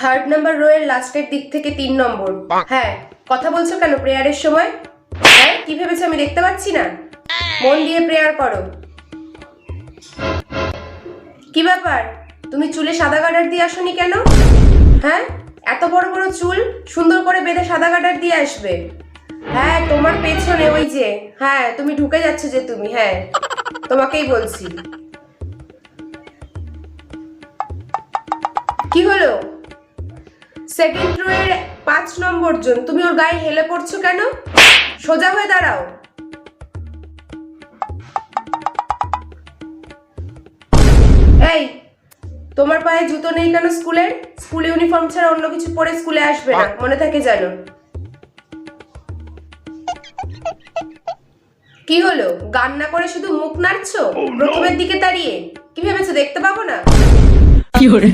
Third number রোয়ের লাস্টের দিক থেকে তিন নম্বর। হ্যাঁ কথা বলছো কেন প্রেয়ারের সময়? হ্যাঁ কি ভেবেছো আমি দেখতে পাচ্ছি না? মন দিয়ে প্রেয়ার করো। কি ব্যাপার? তুমি চুলে সাদা গার্ডার দিয়ে আসনি কেন? হ্যাঁ এত বড় বড় চুল সুন্দর করে বেঁধে সাদা গার্ডার দিয়ে আসবে। হ্যাঁ তোমার পেছনে ওই যে হ্যাঁ তুমি ঢুকে যাচ্ছ যে তুমি হ্যাঁ তোমাকেই বলছি। কি হলো? সেকেন্ড রোয়ের পাঁচ নম্বর জন তুমি ওর গায়ে হেলে পড়ছো কেন? সোজা হয়ে দাঁড়াও। এই তোমার পায়ে জুতো নেই কেন স্কুলের স্কুল ইউনিফর্ম ছাড়া অন্য কিছু পরে স্কুলে আসবে না মনে থাকে জানো কি হলো? গান না করে শুধু মুখ নাড়ছো? প্রথমের দিকে দাঁড়িয়ে কি ভেবেছো দেখতে পাবো না? 有人，